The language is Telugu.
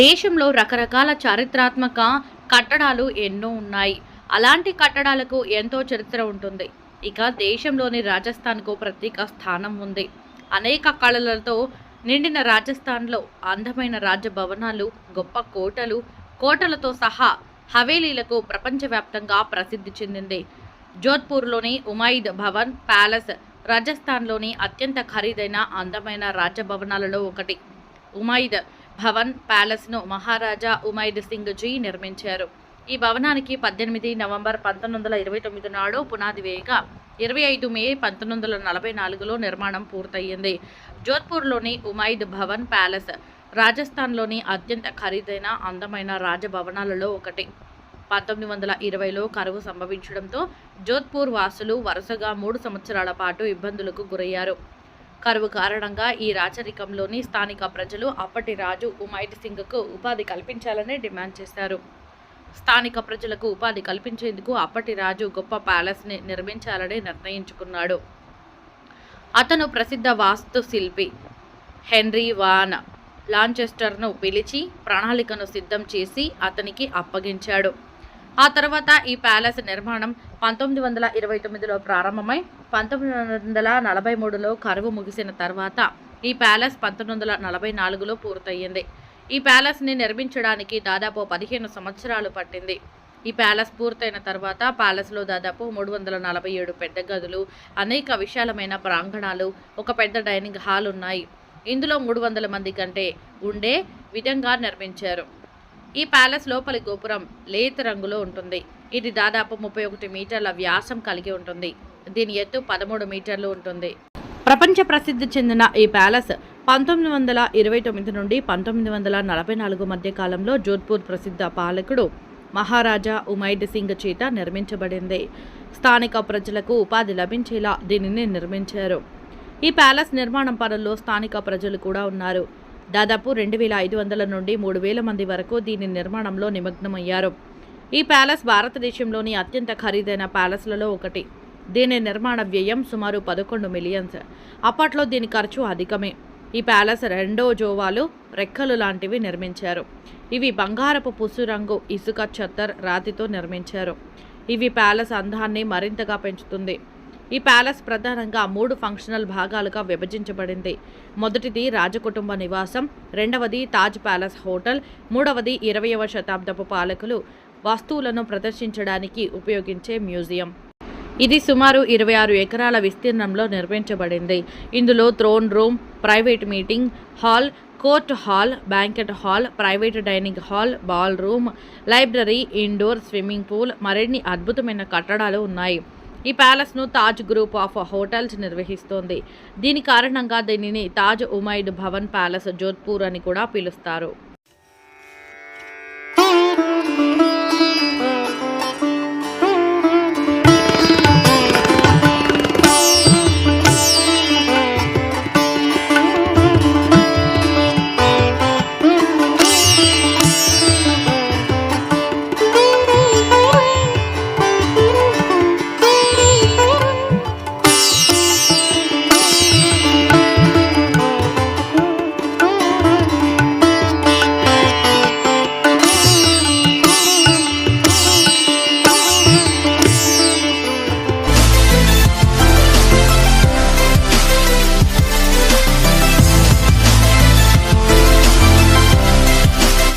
దేశంలో రకరకాల చారిత్రాత్మక కట్టడాలు ఎన్నో ఉన్నాయి. అలాంటి కట్టడాలకు ఎంతో చరిత్ర ఉంటుంది. ఇక దేశంలోని రాజస్థాన్కు ప్రత్యేక స్థానం ఉంది. అనేక కళలతో నిండిన రాజస్థాన్లో అందమైన రాజభవనాలు గొప్ప కోటలు కోటలతో సహా హవేలీలకు ప్రపంచవ్యాప్తంగా ప్రసిద్ధి చెందింది. జోధ్పూర్లోని ఉమైద్ భవన్ ప్యాలెస్ రాజస్థాన్లోని అత్యంత ఖరీదైన అందమైన రాజభవనాలలో ఒకటి. ఉమైద్ భవన్ ప్యాలెస్ను మహారాజా ఉమైద్ సింగ్ జీ నిర్మించారు. ఈ భవనానికి పద్దెనిమిది నవంబర్ పంతొమ్మిది వందల ఇరవై తొమ్మిది నాడు పునాది వేయగా ఇరవై ఐదు మే పంతొమ్మిది వందల నలభై నాలుగులో నిర్మాణం పూర్తయింది. జోధ్పూర్లోని ఉమైద్ భవన్ ప్యాలెస్ రాజస్థాన్లోని అత్యంత ఖరీదైన అందమైన రాజభవనాలలో ఒకటి. పంతొమ్మిది వందల ఇరవైలో కరువు సంభవించడంతో జోధ్పూర్ వాసులు వరుసగా మూడు సంవత్సరాల పాటు ఇబ్బందులకు గురయ్యారు. కరువు కారణంగా ఈ రాచరికంలోని స్థానిక ప్రజలు అప్పటి రాజు ఉమైట్ సింగ్కు ఉపాధి కల్పించాలని డిమాండ్ చేశారు. స్థానిక ప్రజలకు ఉపాధి కల్పించేందుకు అప్పటి రాజు గొప్ప ప్యాలెస్ని నిర్మించాలని నిర్ణయించుకున్నాడు. అతను ప్రసిద్ధ వాస్తుశిల్పి హెన్రీ వాన్ లాంచెస్టర్ను పిలిచి ప్రణాళికను సిద్ధం చేసి అతనికి అప్పగించాడు. ఆ తర్వాత ఈ ప్యాలెస్ నిర్మాణం పంతొమ్మిది వందల ఇరవై తొమ్మిదిలో ప్రారంభమై పంతొమ్మిది వందల నలభై మూడులో కరువు ముగిసిన తర్వాత ఈ ప్యాలెస్ పంతొమ్మిది వందల నలభై నాలుగులో పూర్తయింది ఈ ప్యాలెస్ని నిర్మించడానికి దాదాపు పదిహేను సంవత్సరాలు పట్టింది. ఈ ప్యాలెస్ పూర్తయిన తర్వాత ప్యాలెస్లో దాదాపు మూడు వందల నలభై ఏడు పెద్ద గదులు అనేక విశాలమైన ప్రాంగణాలు ఒక పెద్ద డైనింగ్ హాల్ ఉన్నాయి. ఇందులో మూడు వందల మంది కంటే ఉండే విధంగా నిర్మించారు. ఈ ప్యాలెస్ లోపలి గోపురం లేత రంగులో ఉంటుంది. ఇది దాదాపు ముప్పై ఒకటి మీటర్ల వ్యాసం కలిగి ఉంటుంది. దీని ఎత్తు పదమూడు మీటర్లు ఉంటుంది. ప్రపంచ ప్రసిద్ధి చెందిన ఈ ప్యాలెస్ పంతొమ్మిది వందల ఇరవై తొమ్మిది నుండి పంతొమ్మిది వందల నలభై నాలుగు మధ్య కాలంలో జోధ్పూర్ ప్రసిద్ధ పాలకుడు మహారాజా ఉమైద్ సింగ్ చేత నిర్మించబడింది. స్థానిక ప్రజలకు ఉపాధి లభించేలా దీనిని నిర్మించారు. ఈ ప్యాలెస్ నిర్మాణం పనుల్లో స్థానిక ప్రజలు కూడా ఉన్నారు. దాదాపు రెండు వేల ఐదు వందల నుండి మూడు వేల మంది వరకు దీని నిర్మాణంలో నిమగ్నమయ్యారు. ఈ ప్యాలెస్ భారతదేశంలోని అత్యంత ఖరీదైన ప్యాలెస్లలో ఒకటి. దీని నిర్మాణ వ్యయం సుమారు పదకొండు మిలియన్స్. అప్పట్లో దీని ఖర్చు అధికమే. ఈ ప్యాలెస్ రెండో జోవాలు రెక్కలు లాంటివి నిర్మించారు. ఇవి బంగారపు పుసు రంగు ఇసుక చత్తర్ రాతితో నిర్మించారు. ఇవి ప్యాలెస్ అందాన్ని మరింతగా పెంచుతుంది. ఈ ప్యాలెస్ ప్రధానంగా మూడు ఫంక్షనల్ భాగాలుగా విభజించబడింది. మొదటిది రాజకుటుంబ నివాసం రెండవది తాజ్ ప్యాలెస్ హోటల్ మూడవది ఇరవయవ శతాబ్దపు పాలకులు వస్తువులను ప్రదర్శించడానికి ఉపయోగించే మ్యూజియం. ఇది సుమారు ఇరవై ఆరు ఎకరాల విస్తీర్ణంలో నిర్మించబడింది. ఇందులో throne room private meeting hall court hall banquet hall private dining hall ball room library indoor swimming pool మరిన్ని అద్భుతమైన కట్టడాలు ఉన్నాయి. ఈ ప్యాలెస్ను తాజ్ గ్రూప్ ఆఫ్ హోటల్స్ నిర్వహిస్తోంది. దీని కారణంగా దీనిని తాజ్ ఉమైడ్ భవన్ ప్యాలెస్ జోధ్పూర్ అని కూడా పిలుస్తారు.